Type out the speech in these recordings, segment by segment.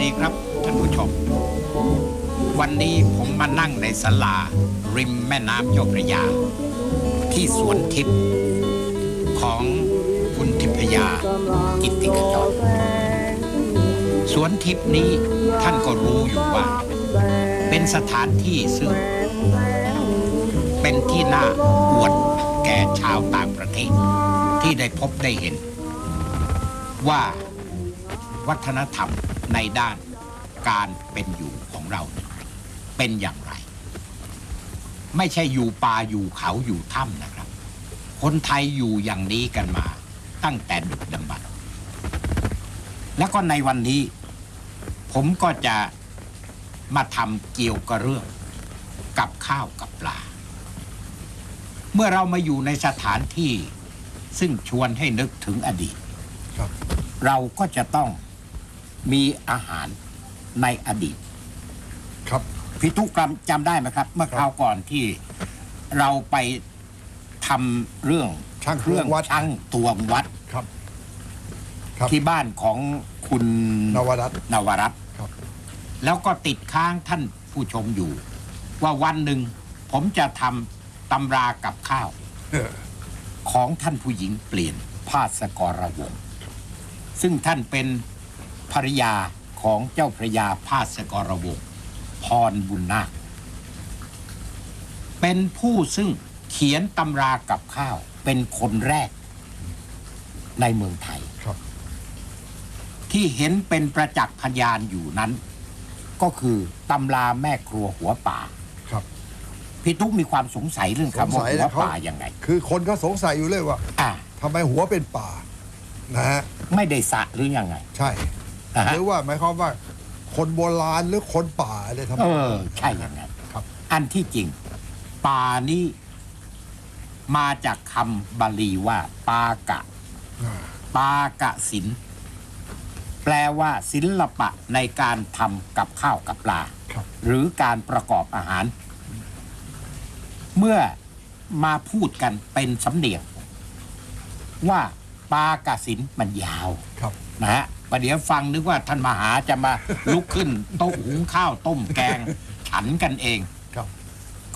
ดีครับท่านผู้ชม วันนี้ผมมานั่งในศาลา ริมแม่น้ำเจ้าพระยา ที่สวนทิพย์ของคุณทิพยากิติกจรสวนทิพย์นี้ท่านก็รู้อยู่ว่า เป็นสถานที่ซึ่ง เป็นที่น่าอวดแก่ชาวต่างประเทศ ที่ได้พบได้เห็น ว่าวัฒนธรรม ในด้านการเป็นอยู่ของเรา เป็นอย่างไร ไม่ใช่อยู่ป่าอยู่เขาอยู่ถ้ำนะครับ คนไทยอยู่อย่างนี้กันมาตั้งแต่ดึกดำบรรพ์แล้วก็ในวันนี้ ผมก็จะมาทำเกี่ยวกับเรื่อง กับข้าวกับปลา เมื่อเรามาอยู่ในสถานที่ซึ่งชวนให้นึกถึงอดีตครับเราก็จะต้อง มีอาหารในอดีตครับ พี่ทุกกรรมจำได้ไหมครับ เมื่อคราวก่อนที่เราไปทำเรื่องช่างเครื่องวัด ช่างตวงวัดครับ ครับ ที่บ้านของคุณนวรัตน์นวรัตน์ ครับ แล้วก็ติดค้างท่านผู้ชมอยู่ ว่าวันหนึ่งผมจะทำตำรากับข้าว เออ ของท่านผู้หญิงเปลี่ยนพาสกรวงศ์ซึ่งท่านเป็น ภรรยาของเจ้าพระยาพาสกรวงศ์พรบุญนาค เป็นผู้ซึ่งเขียนตำรากับข้าว เป็นคนแรกในเมืองไทยครับที่เห็นเป็นประจักษ์พยานอยู่นั้น ก็คือตำราแม่ครัวหัวป่าครับพี่ตุ๊กมีความสงสัยเรื่องคำว่าสงสัยหัวนะเขาป่ายังไง คือคนก็สงสัยอยู่เลยว่าอ่าทำไมหัวเป็นป่านะฮะไม่ได้สระหรือยังไง ใช่ นะฮะหรือว่าหมายความว่า คนโบราณหรือคนป่าอะไรทำไมเออใช่อย่างนั้น ครับ อันที่จริง ป่านี้มาจากคำบาลีว่า ปากะ อ่า ปากะศิลป์แปลว่าศิลปะในการทำกับข้าวกับปลา ครับ หรือการประกอบอาหาร เมื่อมาพูดกันเป็นสำเนียงว่าปากะศิลป์มันยาว ครับ นะฮะ ประเดี๋ยวฟังนึกว่าท่านมหาจะมาลุกขึ้นโต๊ะหุงข้าวต้มแกง ฉันกันเอง ครับ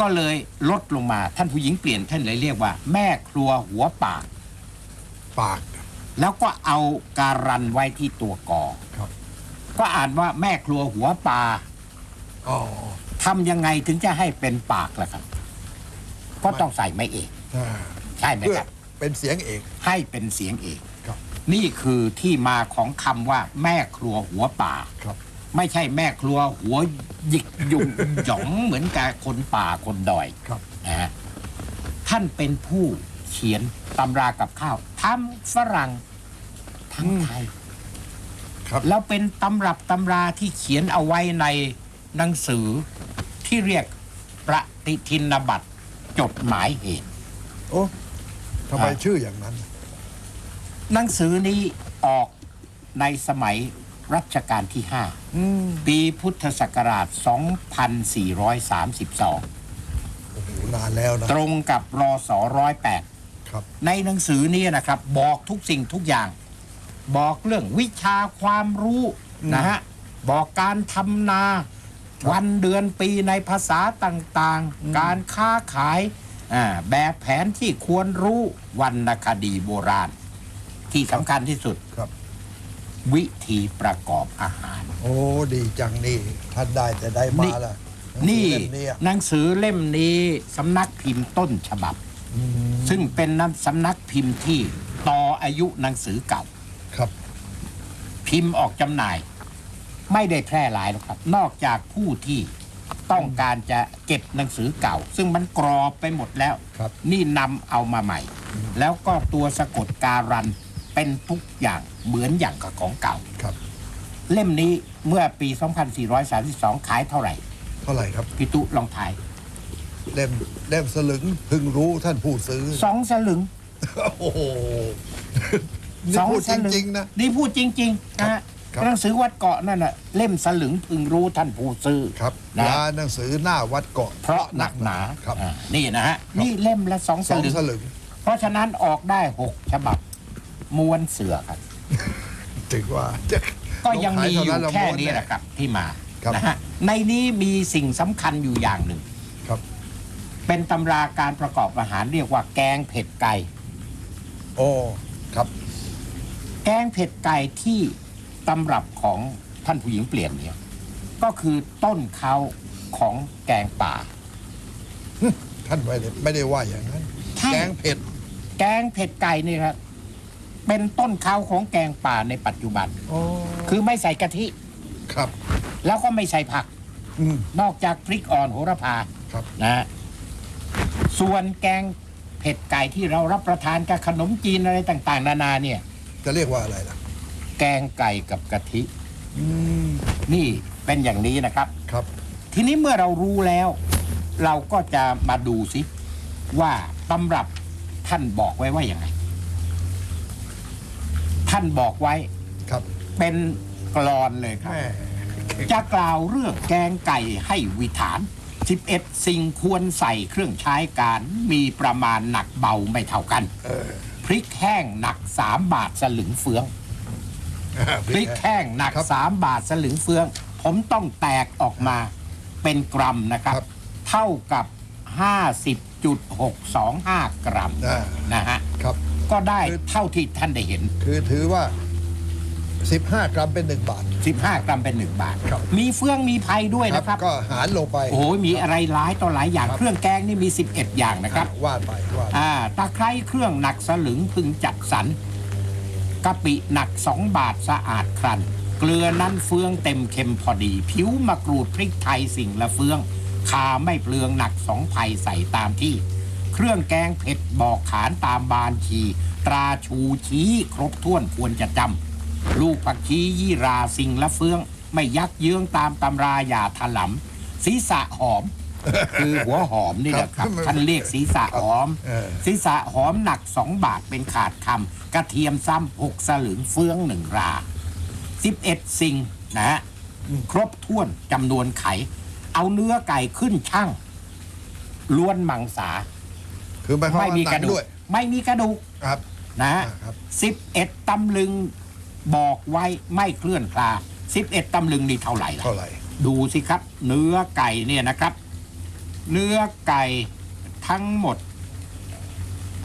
ก็เลยลดลงมาท่านผู้หญิงเปลี่ยนท่านเลยเรียกว่า แม่ครัวหัวปาก ปาก แล้วก็เอาการันไว้ที่ตัวกอครับ ก็อ่านว่าแม่ครัวหัวปลาอ๋อทำยังไงถึงจะให้เป็นปากล่ะครับ ก็ต้องใส่ไม่เอก อ่าใช่ไหมเพื่อครับ เป็นเสียงเอกให้เป็นเสียงเอกครับ นี่คือที่มาของคำว่าแม่ครัวหัวป่า ครับ ไม่ใช่แม่ครัวหัวหยิกยุง หยองเหมือนกับคนป่าคนดอยครับ นะฮะท่านเป็นผู้เขียนตำรากับข้าวทั้งฝรั่งทั้งไทยครับ แล้วเป็นตำรับตำราที่เขียนเอาไว้ในหนังสือที่เรียกประติทินบัตรจดหมายเหตุ โอ้ทำไมอ่า ชื่ออย่างนั้น หนังสือนี้ออกในสมัยรัชกาลที่อืม5ปีพุทธศักราช 2432 โอ้โหนานแล้วนะ ตรงกับรอส108 ครับ ในหนังสือนี้นะครับ บอกทุกสิ่งทุกอย่าง บอกเรื่องวิชาความรู้อืมนะฮะ บอกการทำนาครับวันเดือนปีในภาษาต่างๆ การค้าขายอ่าแบบแผนที่ควรรู้วรรณคดีโบราณ ที่สำคัญที่สุด ครับ วิธีประกอบอาหาร โอ้ดีจังนี่ท่านได้แต่ได้มาละหงสือนี่เล่มเยหนังสือเล่มนี้สำนักพิมพ์ต้นฉบับ อืมซึ่งเป็นนัสำนักพิมพ์ที่ต่ออายุหนังสือเก่า ครับ พิมพ์ออกจำหน่าย ไม่ได้แพร่หลายหรอกครับ นอกจากผู้ที่ต้องการจะเก็บหนังสือเก่า ซึ่งมันกรอบไปหมดแล้ว ครับ นี่นำเอามาใหม่ แล้วก็ตัวสะกดการัน เป็นทุกอย่างเหมือนอย่างกับของเก่า ครับ เล่มนี้เมื่อปี 2432 ขายเท่าไหร่ เท่าไหร่ครับ พี่ตุลองทายเล่มเล่มสลึงพึงรู้ท่านผู้ซื้อ สองสลึงโอ้โหนี่สองพูดสจลึงริง ๆ นะ นี่พูดจริงๆนะฮะครับ หนังสือวัดเกาะนั่นน่ะเล่มสลึงพึงรู้ท่านผู้ซื้อครับนะร้านหนังสือหน้าวัดเกาะเพราะหนักหนาครับ อ่านี่นะฮะนี่เล่มละสองสสองลึง สลึง เพราะฉะนั้นออกได้หกฉบับ ม้วนเสือครับ ถึงว่าจะก็ยังมีอยู่ลงขายเท่านั้นละแค่ม้วนนี้แน่แหละครับที่มาครับนะฮะในนี้มีสิ่งสำคัญอยู่อย่างหนึ่งครับ เป็นตำราการประกอบอาหารเรียกว่าแกงเผ็ดไก่โอ้ครับ แกงเผ็ดไก่ที่ตำรับของท่านผู้หญิงเปลี่ยนเนี่ย ก็คือต้นเขาของแกงป่า ท่านไม่ได้ไม่ได้ว่าอย่างนั้นใช่แกงเผ็ด แกงเผ็ดไก่นี่ครับ เป็นต้นเขาของแกงป่าในปัจจุบัน โอ้คือไม่ใส่กะทิ ครับ แล้วก็ไม่ใส่ผัก อืม นอกจากพริกอ่อนโหระพาครับ นะฮะส่วนแกงเผ็ดไก่ที่เรารับประทานกับขนมจีนอะไรต่าง ๆ นานาเนี่ย จะเรียกว่าอะไรล่ะ แกงไก่กับกะทิ อืม นี่เป็นอย่างนี้นะครับ ครับ ทีนี้เมื่อเรารู้แล้ว เราก็จะมาดูสิว่าตำรับท่านบอกไว้ว่าอย่างไง ท่านบอกไว้ครับเป็นกรอนเลยครับ แม่จะกล่าวเรื่องแกงไก่ให้วิถาน11 สิ่งควรใส่เครื่องใช้การมีประมาณหนักเบาไม่เท่ากัน เออพริกแห้งหนัก 3 บาทสลึงเฟือง พริกแห้งหนัก ครับ 3 บาทสลึงเฟือง ผมต้องแตกออกมาเป็นกรัมนะครับ ครับเท่ากับ 50.625 กรัมอ่านะฮะ ครับ ก็ได้คือเท่าที่ท่านได้เห็น คือถือว่า 15 กรัมเป็นหนึ่งบาท 15 กรัมเป็น 1 บาท ครับ มีเฟืองมีไพรด้วยนะครับ ก็หารลงไป โอ้โหมีอะไรหลายต่อหลายอย่างครับเครื่องแกงนี่มี 11 อย่างนะครับ วาดไปวาดอ่าตะไคร้เครื่องหนักสลึงพึงจัดสรรกะปิหนัก 2 บาทสะอาดครัน เกลือนั้นเฟืองเต็มเค็มพอดี ผิวมะกรูดพริกไทยสิ่งละเฟืองคาไม่เปลืองหนักสองไผ่ใส่ตามที่ เครื่องแกงเผ็ดบอกขานตามบานชีตราชูชี้ครบถ้วนควรจะจำลูกผักชียี่ราสิ่งละเฟือง ไม่ยักเยื้องตามตำราอย่าถลำศีรษะหอม คือหัวหอมนี่แหละครับครับท่านเรียกศีรษะหอมเออศีรษะหอมหนักสองบาทเป็นขาดคำกระเทียมซ้ำหกสลึงเฟืองหนึ่งราสิบเอ็ดสิ่งนะฮะครบถ้วนจำนวนไข เอาเนื้อไก่ขึ้นช่างล้วนมังสา คือหมายความไม่ว่ามีหนักระดูด้กวย ไม่มีกระดูกครับ นะฮะอ่าครับ สิบเอ็ดตำลึงบอกไว้ไม่เคลื่อนคลาสิบเอ็ดตำลึงนี่เท่าไหร่ล่ะ เท่าไหร่ดูสิครับ เนื้อไก่เนี่ยนะครับ เนื้อไก่ทั้งหมด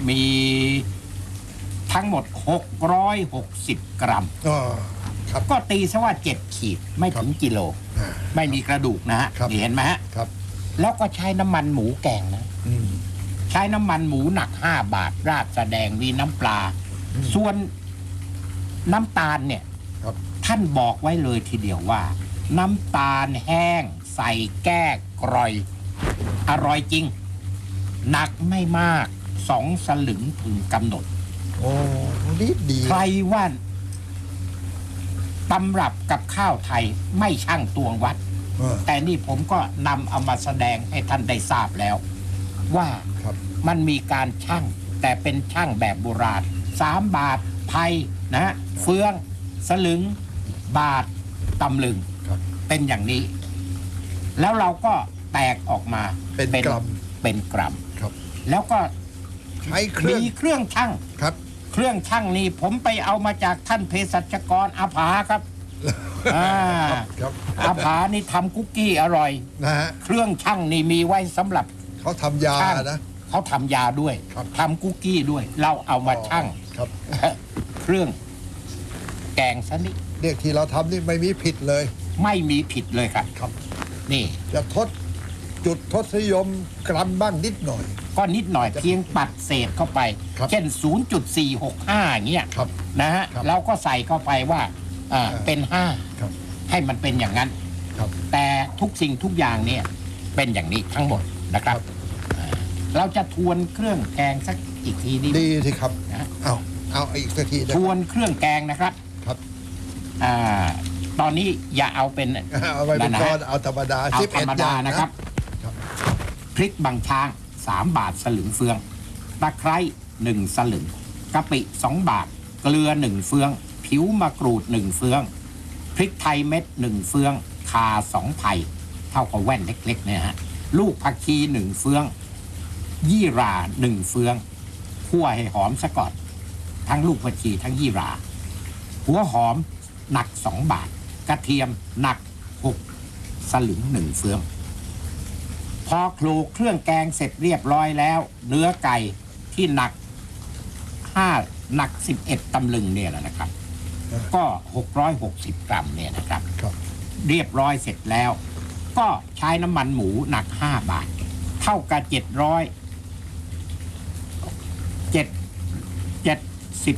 มีทั้งหมด 660 กรัม อ๋อครับ ก็ตีซะว่า 7 ขีดไม่ถึงกิโล อ่า ไม่มีกระดูกนะฮะครับ นี่เห็นไหมฮะ ครับ แล้วก็ใช้น้ำมันหมูแกงนะ อืม ใช้น้ำมันหมูหนัก5บาท ราดแสดงมีน้ำปลา ส่วนน้ำตาลเนี่ยครับ ท่านบอกไว้เลยทีเดียวว่า น้ำตาลแห้ง ใส่แก้กร่อย อร่อยจริง หนักไม่มากสองสลึงถึงกำหนด โอ้นิดดีใครว่าตำรับกับข้าวไทยไม่ช่างตวงวัด เออแต่นี่ผมก็นำเอามาแสดงให้ท่านได้ทราบแล้ว ว่าครับมันมีการช่างแต่เป็นช่างแบบโบราณสามบาทไพยนะฮะเฟืองสลึง บาทตำลึงครับเป็นอย่างนี้ แล้วเราก็แตกออกมาเป็นกรัมเป็นกรัมครับแล้วก็ใช้เครื่องมีเครื่องช่างครับ เครื่องช่างนี่ผมไปเอามาจากท่านเภสัชกรอาภาครับอ่าครับอาภานี่ทำคุกกี้อร่อยนะฮะเครื่องช่างนี่มีไว้สำหรับ เขาทำยาช่างนะ เขาทำยาด้วยครับ ทำคุกกี้ด้วย เราเอามาช่างครับ เครื่องแกงซะนี่เรียกที่เราทำนี่ไม่มีผิดเลย ไม่มีผิดเลยครับ ครับ นี่ จะทดจุดทศนิยมกรัมบ้างนิดหน่อย ก็นิดหน่อยเพียงปัดเศษเข้าไป ครับเช่น 0.465อย่างเงี้ยครับนะฮะครับเราก็ใส่เข้าไปว่าอ่าอ่าเป็น ครับ 5 ให้มันเป็นอย่างนั้น ครับ แต่ทุกสิ่งทุกอย่างเนี่ยเป็นอย่างนี้ทั้งหมด นะครับอ่าเราจะทวนเครื่องแกงสักอีกทีดีไหม ดีสิครับ นะ เอาเอาอีกสักทีนะทวนเครื่องแกงนะครับครับอ่าตอนนี้อย่าเอาเป็นเอาไปเป็นนะฮะก้อนเอาธรรมดาเอาสิบธรเอ็ดรมอดาย่างนะ ครับครับ พริกบางช้าง 3 บาทสลึงเฟืองตะไคร้1สลึงกะปิ 2 บาท เกลือ 1 เฟือง ผิวมะกรูด 1 เฟือง พริกไทยเม็ด 1 เฟือง คา2ไผ่เท่ากับแว่นเล็กๆเนี่ยฮะ ลูกผักชี1เฟือง ยี่หรา1เฟืองคั่วให้หอมซะก่อน ทั้งลูกผักชีทั้งยี่หรา หัวหอมหนักสองบาท กระเทียมหนักหกสลึงหนึ่งเฟือง พอคลูกเครื่องแกงเสร็จเรียบร้อยแล้ว เนื้อไก่ที่หนักห้าหนักสิบเอ็ดตำลึงเนี่ยแหละนะครับ ก็หกร้อยหกสิบกรัมเนี่ยนะครับครับเรียบร้อยเสร็จแล้ว ก็ใช้น้ำมันหมูหนักห้าบาท เท่ากับเจ็ดร้อยเจ็ดเจ็ดสิบ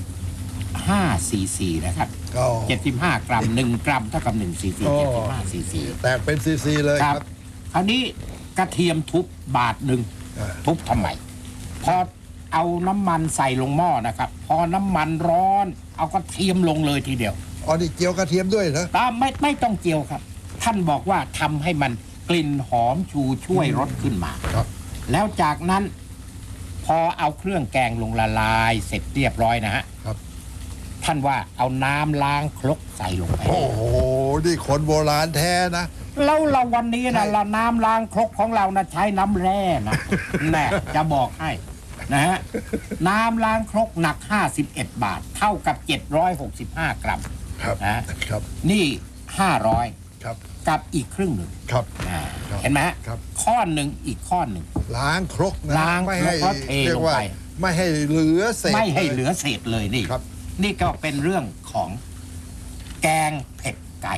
ห้าซีซีนะครับก็ เจ็ดสิบห้ากรัมหนึ่งกรัมเท่ากับหนึ่งซีซีโอ้ เจ็ดสิบห้าซีซีแตกเป็นซีซีเลยคครัรับบ คราวนี้กระเทียมทุบบาทหนึ่ง อ่าทุบทำไม พอเอาน้ำมันใส่ลงหม้อนะครับ พอน้ำมันร้อน เอากระเทียมลงเลยทีเดียวอ๋อนี่เจียวกระเทียมด้วยนะตามไม่ไม่ต้องเจียวครับ ท่านบอกว่าทำให้มันกลิ่นหอมชูช่วยรสขึ้นมา ครับ แล้วจากนั้นพอเอาเครื่องแกงลงละลายเสร็จเรียบร้อยนะฮะครับ ท่านว่าเอาน้ำล้างครกใส่ลงไป โอ้โห นี่คนโบราณแท้นะ แล้วเราวันนี้ใช่นะเราน้ำล้างครกของเรานะใช้น้ำแร่นะแน่จะบอกให้นะฮะน้ำล้างครกหนัก 51 บาท เท่ากับ 765 กรัมครับ นะครับ นี่ ครับ500กับอีกครึ่งหนึ่งครับ อ่าครับเห็นไหมฮะครับ ข้อหนึ่งอีกข้อหนึ่ง ล้างครกนะล้างไม่ให้ครกแล้วเทเรียกว่าลงไป ไม่ให้เหลือเศษ ไม่ให้ยเหลือเศษเลยนี่ ครับ นี่ก็เป็นเรื่องของแกงเผ็ดไก่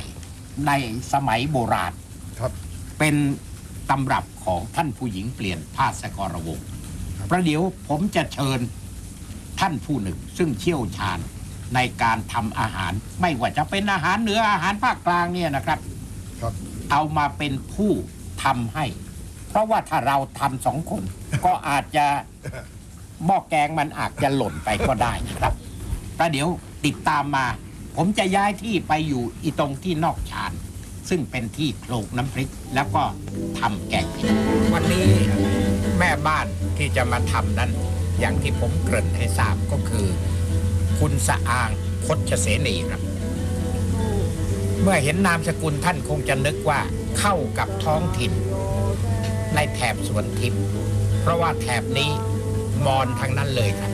ในสมัยโบราณ ครับ เป็นตำรับของท่านผู้หญิงเปลี่ยนภาสกรวงศ์ประเดี๋ยวผมจะเชิญท่านผู้หนึ่ง ซึ่งเชี่ยวชาญในการทำอาหาร ไม่ว่าจะเป็นอาหารเหนืออาหารภาคกลางเนี่ยนะครับครับ เอามาเป็นผู้ทำให้ เพราะว่าถ้าเราทำสองคน ก็อาจจะหม้อแกงมันอาจจะหล่นไปก็ได้นะครับแต่เดี๋ยวติดตามมา ผมจะย้ายที่ไปอยู่อีตรงที่นอกชาน ซึ่งเป็นที่โขลกน้ำพริกแล้วก็ทำแกงเผ็ดวันนี้แม่บ้านที่จะมาทำนั้น อย่างที่ผมเกริ่นให้ทราบก็คือ คุณสะอางคดเสนีครับ เมื่อเห็นนามสกุลท่านคงจะนึกว่าเข้ากับท้องถิ่น ในแถบสวนทิพย์เพราะว่าแถบนี้มอนทั้งนั้นเลยครับ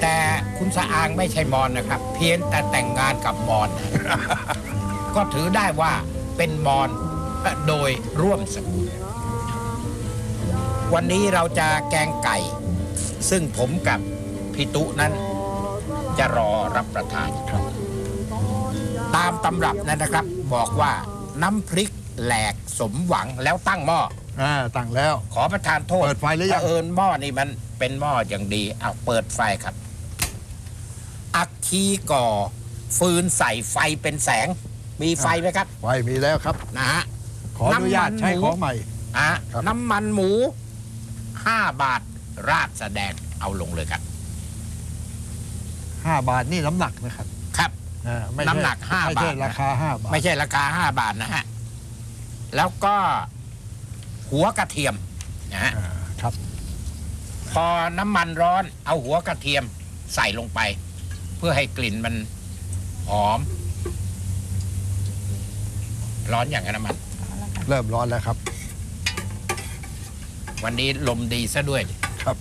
แต่คุณสะอางไม่ใช่มอนนะครับ เพียงแต่แต่งงานกับมอนนะก็ถือได้ว่าเป็นมอนโดยร่วมสกุล วันนี้เราจะแกงไก่ ซึ่งผมกับพี่ตุนั้นจะรอรับประทานครับ ตามตำรับนั้นนะครับ บอกว่าน้ำพริกแหลกสมหวังแล้วตั้งหม้อ อ่าตั้งแล้ว ขอประทานโทษเปิดไฟหรือยัง เผอิญหม้อนี่มันเป็นหม้ออย่างดีเอาเปิดไฟครับ อักคีก่อ ฟืนใส่ไฟเป็นแสง มีไฟไหมครับ ไฟมีแล้วครับ นะฮะ ขออนุญาตน้ำมัน ใช้หมูของใหม่ อะครับ น้ำมันหมูห้าบาทราดแสดงเอาลงเลยครับ 5 บาทนี่น้ำหนักนะครับครับ อ่าไม่ใช่น้ำหนักห้าไม่ใช่บาทนะราคา5บาทไม่ใช่ราคาห้าบาทนะฮะ แล้วก็หัวกระเทียมนะฮะ อ่าครับพอน้ำมันร้อนเอาหัวกระเทียมใส่ลงไป เพื่อให้กลิ่นมันหอม ร้อนอย่างนั้นน้ำมัน เริ่มร้อนแล้วครับ วันนี้ลมดีซะด้วยครับ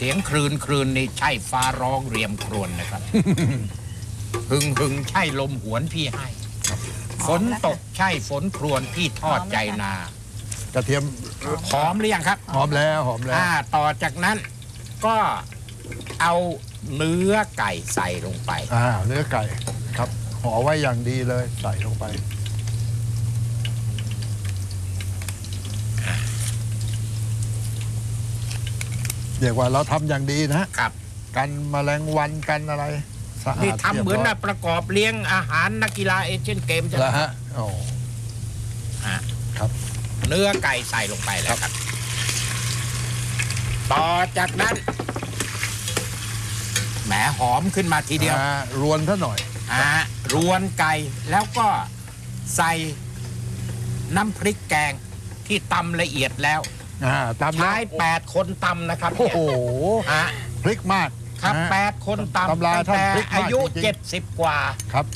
เสียงครืนครืนนี่ใช่ฟ้าร้องเรียมครวญนะครับ หึงหึงใช่ลมหวนพี่ให้ ฝนตกใช่ฝนครวญพี่ทอดใจนา กระเทียมหอมหรือยังครับหอมแล้วหอมแล้ว อ่าต่อจากนั้นก็เอาเนื้อไก่ใส่ลงไป อ่าเนื้อไก่ครับห่อไว้อย่างดีเลยใส่ลงไป เรียกว่าเราทำอย่างดีนะฮะครับกันแมลงวันกันอะไรสะอาดนี่ทำเหมือนรียบร้น่ะประกอบเลี้ยงอาหารนักกีฬาเอเชียนเกมอยจะแล้วฮะโอ้อะครับ เนื้อไก่ใส่ลงไปแล้วครับ ต่อจากนั้นแหมหอมขึ้นมาทีเดียว อ่ารวนซะหน่อย อ่ารวนไก่แล้วก็ใส่น้ำพริกแกงที่ตำละเอียดแล้ว อ่าตามใช้แปดคนตำนะครับโอ้เนี่ยโหฮะพริกมาก ครับนะฮะแปดคนตำตำราตั้งท่านแต่พริกมากอายุ จริงๆเจ็ดสิบกว่า ครับ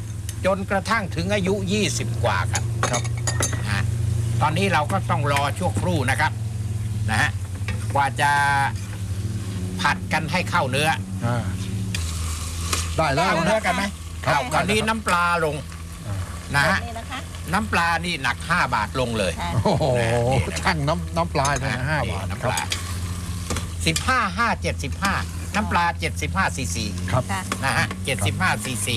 จนกระทั่งถึงอายุ 20 กว่าครับครับ ฮะตอนนี้เราก็ต้องรอชั่วครู่นะครับนะฮะกว่าจะผผัดกันให้เข้าเนื้ออ่าได้แล้วเข้าเนื้อกันไหมครับเอาคราวนี้น้ำปลาลงอ่านะฮะ นี่นะคะ น้ำปลานี่หนัก 5 บาทลงเลย ค่ะ โอ้โหนี่นะครับช่างน้ำน้ำปลาเนี่ยนะห้าบาทน้ำคปรับลาสิบห้าห้าเจ็ดสิบห้าน้ำปลาเจ็ดสิบห้าซีซีครับค่ะ นะฮะเจ็ดสิบห้าซีซี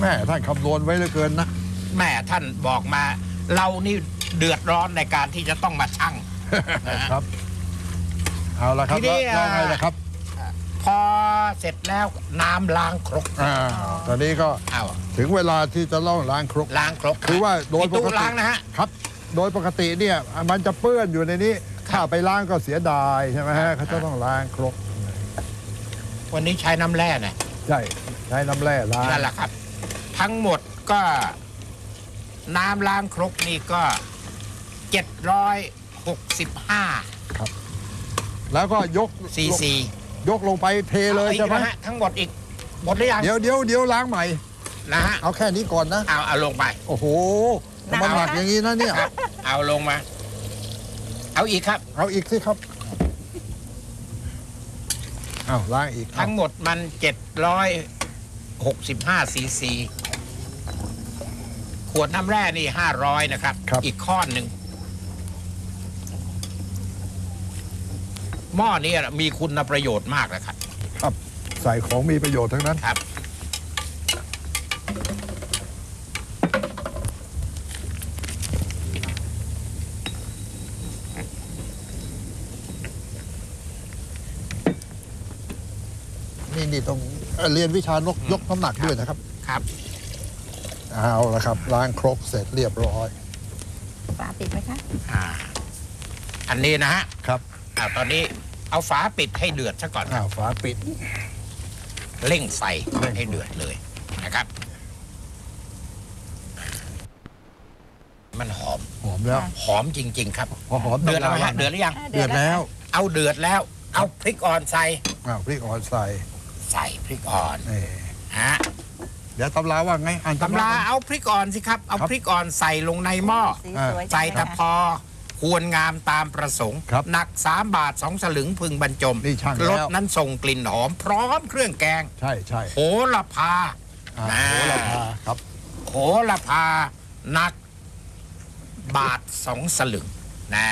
แม่ท่านคำนวณไว้เหลือเกินนะ แม่ท่านบอกมา เรานี่เดือดร้อนในการที่จะต้องมาชั่ง ครับ เอาละครับทีนี้แล้วแล้วไงอ่าล่ะครับ พอเสร็จแล้วน้ำล้างครกอ่าตอนนี้ก็เอาถึงเวลาที่จะล่องล้างครก ล้างครกคือว่าโดยพี่ปตู้กติล้างนะฮะครับ โดยปกติเนี่ยมันจะเปื้อนอยู่ในนี้ถ้าไปล้างก็เสียดายใช่ไหมฮะเขาจะต้องล้างครก วันนี้ใช้น้ำแร่นะใช่ใช้น้ำแร่ล้างนั่นแหละครับ ทั้งหมดก็น้ำล้างครกนี่ก็765แล้วก็ยกซีซี ยกลงไปเทเลยอาอีกใช่ไหมนะฮะทั้งหมดอีกหมดหรือยังเดี๋ยวเดี๋ยวเดี๋ยวล้างใหม่ นะฮะเอาแค่นี้ก่อนนะ เอาเอาลงไปโอ้โหหนักมันหนักนะคะอย่างนี้นะเนี่ย ครับ เอาลงมา เอาอีกครับ เอาอีกสิครับเอาล้างอีกเอาทั้งหมดมัน765ซีซีขวดน้ำแร่นี่500นะครับ อีกข้อนหนึ่ง หม้อนี้มีคุณประโยชน์มากนะครับ ครับ ใส่ของมีประโยชน์ทั้งนั้นครับ นี่นี่ต้องเอ่อเรียนวิชานกยกน้ำหนักด้วยนะครับ ครับ เอาละครับล้างครกเสร็จเรียบร้อย ฝาปิดไหมคะอ่า อันนี้นะฮะ ครับ อ่าตอนนี้เอาฝาปิดให้เดือดซะก่อนคอ้ารับวฝาปิด เร่งไฟเร่งให้เดือดเลยนะครับ มันหอม หอมแล้วหอมจริง ๆ ครับ พอหอมเดือดแล้วไหมน้ำลาฮะเดือดหรือยังอ่าเดือดแล้วเอาเดือดแล้ว เอาพริกอ่อนใส่ อ้าวพริกอ่อนใส่ใส่พริกอ่อนนี่ฮะเดี๋ยวตำราว่าไงอ่านตำรา เอาพริกอ่อนสิครับ เอาครับ พริกอ่อนใส่ลงในหม้อ สีสวยจังใส่เลยแต่ค่ะพอ ควรงามตามประสงค์ครับหนัก 3 บาท 2 สลึงพึงบรรจมนี่ช่างรแล้สวนั้นส่งกลิ่นหอมพร้อมเครื่องแกง ใช่ใช่โหระพา อ่าอ่า โหระพาครับ โหระพาหนัก บาทสองสลึงแน่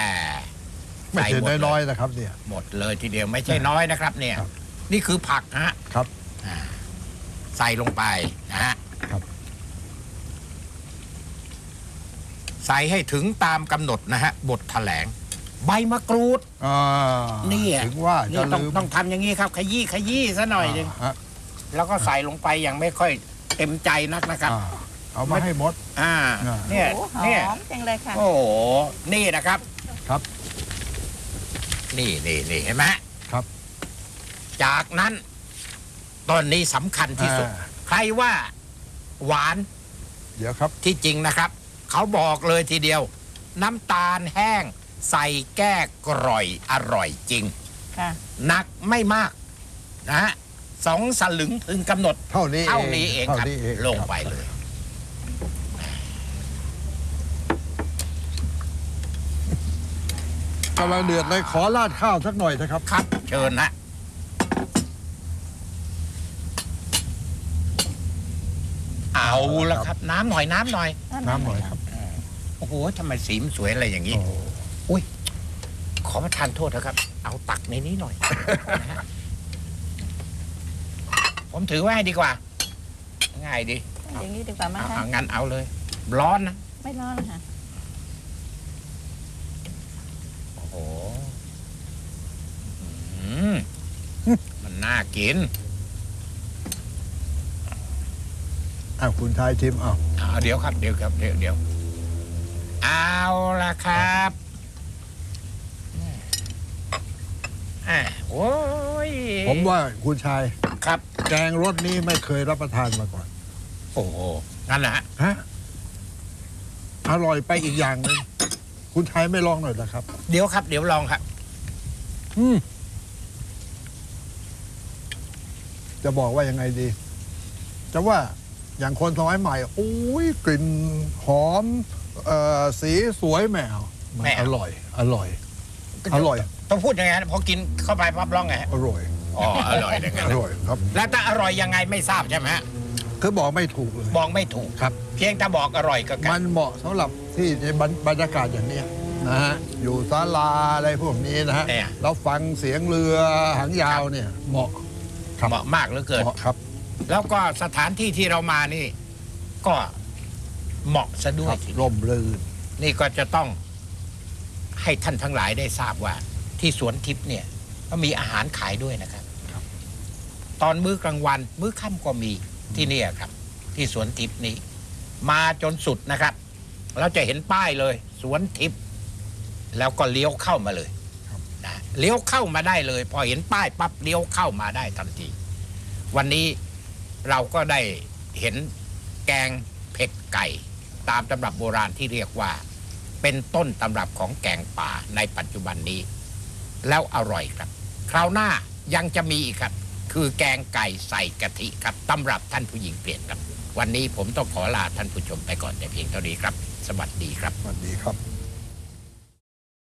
ไม่ใส่ใช่หมดเลยน้อยๆนะครับเนี่ย หมดเลยทีเดียวไม่ใช่น้อยนะครับ เนี่ย ครับ นี่คือผักนะฮะครับอ่าใส่ลงไปนะฮะ ครับ ใส่ให้ถึงตามกำหนดนะฮะ บทแถลง ใบมะกรูด อ่านี่อะถึงว่านี่จะต้องลืมต้องทำอย่างนี้ครับ ขยี้ขยี้ซะหน่อยหนึงฮะแล้วก็ใส่ลงไปอย่างไม่ค่อยเต็มใจนักนะครับ อ่าเอามาให้หมด อ่า อ่า เนี่ย โอ้โหหเนี่ย อมจังเลยค่ะ โอ้โห นี่นะครับ ครับ นี่นี่นี่เห็นไหมฮะครับจากนั้น ตอนนี้สำคัญที่สุด อ่า ใครว่าหวานเดี๋ยวครับ ที่จริงนะครับ เขาบอกเลยทีเดียว น้ำตาลแห้ง ใส่แก้กร่อยอร่อยจริง ค่ะหนักไม่มากนะฮะสองสลึงพึงกำหนด เท่านี้เท่านี้เองครับ ท่านี้เองลงครับไปเลย กำลังเดือดเลยขอราดข้าวสักหน่อยนะครับ ครับ เชิญนะเอาละครับ น้ำหน่อยน้ำหน่อย น้ำหน่อยครับ โอ้โหทำไมสีมันสวยอะไรอย่างนี้โอ้โหขอประทานโทษนะครับ เอาตักในนี้หน่อย นะฮะผมถือไว้ให้ดีกว่า ง่ายดีอย่างนี้ดีกว่ามั้งเอาคะเอางั้นเอาเลย ร้อนนะ ไม่ร้อนค่ะ โอ้โหอืมมันน่ากินอ้าวคุณชายชิมอ้าวเอาเดี๋ยวครับ เดี๋ยวครับ เดี๋ยวเดี๋ยว เอาละครับอ่าโอ้ยผมว่าคุณชายครับ แกงรสนี้ไม่เคยรับประทานมาก่อน โอ้โหนั่นแหละฮะฮะอร่อยไปอีกอย่างหนึ่งคุณชายไม่ลองหน่อยนะครับ เดี๋ยวครับ เดี๋ยวลองครับ อืม จะบอกว่ายังไงดี จะว่าอย่างคนสมัยใหม่โอ้ยกลิ่นหอม เอ่อสีสวยแมวมันไม่อเอาร่อย อร่อย อร่อย ต้องพูดยังไงนะพอกินเข้าไปปั๊บร้องไงฮะอร่อย อ๋ออร่อยอย่างอนั้นร่อยครับ แล้วถ้าอร่อยยังไงไม่ทราบใช่ไหมฮะคือบอกไม่ถูกเลย บอกไม่ถูก ครับ เพียงแต่บอกอร่อยก็กัมันนเหมาะสำหรับที่ในบรรบรรยากาศอย่างเนี้ยนะฮะ อยู่ศาลาอะไรพวกนี้นะฮะเนี่ยเราฟังเสียงเรือหางยาวเนี่ย เหมาะ ครับ เหมาะมากเหลือเกิน เหมาะครับ แล้วก็สถานที่ที่เรามานี่ ก็ เหมาะซะด้วคยรับทีร่เดียวมรื่น นี่ก็จะต้องให้ท่านทั้งหลายได้ทราบว่า ที่สวนทิพย์เนี่ย ก็มีอาหารขายด้วยนะครับ ตอนมื้อกลางวัน มื้อค่ำก็มีที่เนี่ยครับ ที่สวนทิพย์นี้ มาจนสุดนะครับ เราจะเห็นป้ายเลย สวนทิพย์แล้วก็เลี้ยวเข้ามาเลยนะเลี้ยวเข้ามาได้เลย พอเห็นป้ายปั๊บเลี้ยวเข้ามาได้ทันที วันนี้เราก็ได้เห็นแกงเผ็ดไก่ ตามตำรับโบราณที่เรียกว่า เป็นต้นตำรับของแกงป่าในปัจจุบันนี้ แล้วอร่อยครับ คราวหน้ายังจะมีอีกครับ คือแกงไก่ใส่กะทิครับตำรับท่านผู้หญิงเปลี่ยนครับ วันนี้ผมต้องขอลาท่านผู้ชมไปก่อนแต่เพียงเท่านี้ครับ สวัสดีครับ สวัสดีครับ